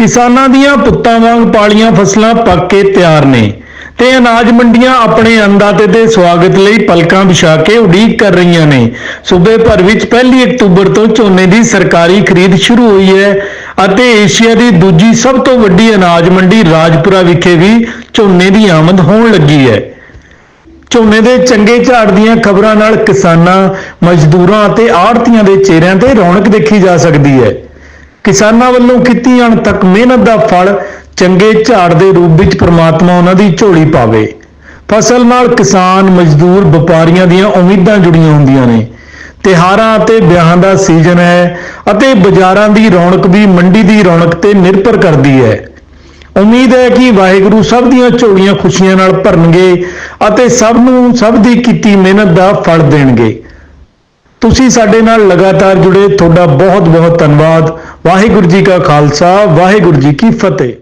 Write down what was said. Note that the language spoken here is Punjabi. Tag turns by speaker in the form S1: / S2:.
S1: ਕਿਸਾਨਾਂ ਦੀਆਂ ਪੁੱਤਾਂ ਵਾਂਗ ਪਾਲੀਆਂ ਫਸਲਾਂ ਪੱਕ ਕੇ ਤਿਆਰ ਨੇ ਤੇ ਅਨਾਜ ਮੰਡੀਆਂ ਆਪਣੇ ਅੰਦਾਤੇ ਦੇ ਸਵਾਗਤ ਲਈ ਪਲਕਾਂ ਵਿਛਾ ਕੇ ਉਡੀਕ ਕਰ ਰਹੀਆਂ ਨੇ। ਸੂਬੇ ਭਰ ਵਿੱਚ ਪਹਿਲੀ ਅਕਤੂਬਰ ਤੋਂ ਝੋਨੇ ਦੀ ਸਰਕਾਰੀ ਖਰੀਦ ਸ਼ੁਰੂ ਹੋਈ ਹੈ ਅਤੇ ਏਸ਼ੀਆ ਦੀ ਦੂਜੀ ਸਭ ਤੋਂ ਵੱਡੀ ਅਨਾਜ ਮੰਡੀ ਰਾਜਪੁਰਾ ਵਿਖੇ ਵੀ ਝੋਨੇ ਦੀ ਆਮਦ ਹੋਣ ਲੱਗੀ ਹੈ। ਝੋਨੇ ਦੇ ਚੰਗੇ ਝਾੜ ਦੀਆਂ ਖਬਰਾਂ ਨਾਲ ਕਿਸਾਨਾਂ, ਮਜ਼ਦੂਰਾਂ ਅਤੇ ਆੜ੍ਹਤੀਆਂ ਦੇ ਚਿਹਰਿਆਂ ਤੇ ਰੌਣਕ ਦੇਖੀ ਜਾ ਸਕਦੀ ਹੈ। ਕਿਸਾਨਾਂ ਵੱਲੋਂ ਕੀਤੀ ਅਣਥੱਕ ਮਿਹਨਤ ਦਾ ਫਲ ਚੰਗੇ ਝਾੜ ਦੇ ਰੂਪ ਵਿੱਚ ਪ੍ਰਮਾਤਮਾ ਉਹਨਾਂ ਦੀ ਝੋਲੀ ਪਾਵੇ। ਫਸਲ ਨਾਲ ਕਿਸਾਨ, ਮਜ਼ਦੂਰ, ਵਪਾਰੀਆਂ ਦੀਆਂ ਉਮੀਦਾਂ ਜੁੜੀਆਂ ਹੁੰਦੀਆਂ ਨੇ। ਤਿਹਾਰਾਂ ਅਤੇ ਵਿਆਹਾਂ ਦਾ ਸੀਜ਼ਨ ਹੈ ਅਤੇ ਬਾਜ਼ਾਰਾਂ ਦੀ ਰੌਣਕ ਵੀ ਮੰਡੀ ਦੀ ਰੌਣਕ ਤੇ ਨਿਰਭਰ ਕਰਦੀ ਹੈ। ਉਮੀਦ ਹੈ ਕਿ ਵਾਹਿਗੁਰੂ ਸਭ ਦੀਆਂ ਝੋਲੀਆਂ ਖੁਸ਼ੀਆਂ ਨਾਲ ਭਰਨਗੇ ਅਤੇ ਸਭ ਨੂੰ, ਸਭ ਦੀ ਕੀਤੀ ਮਿਹਨਤ ਦਾ ਫਲ ਦੇਣਗੇ। ਤੁਸੀਂ ਸਾਡੇ ਨਾਲ ਲਗਾਤਾਰ ਜੁੜੇ, ਤੁਹਾਡਾ ਬਹੁਤ ਬਹੁਤ ਧੰਨਵਾਦ। ਵਾਹਿਗੁਰੂ ਜੀ ਕਾ ਖਾਲਸਾ, ਵਾਹਿਗੁਰੂ ਜੀ ਕੀ ਫਤਿਹ।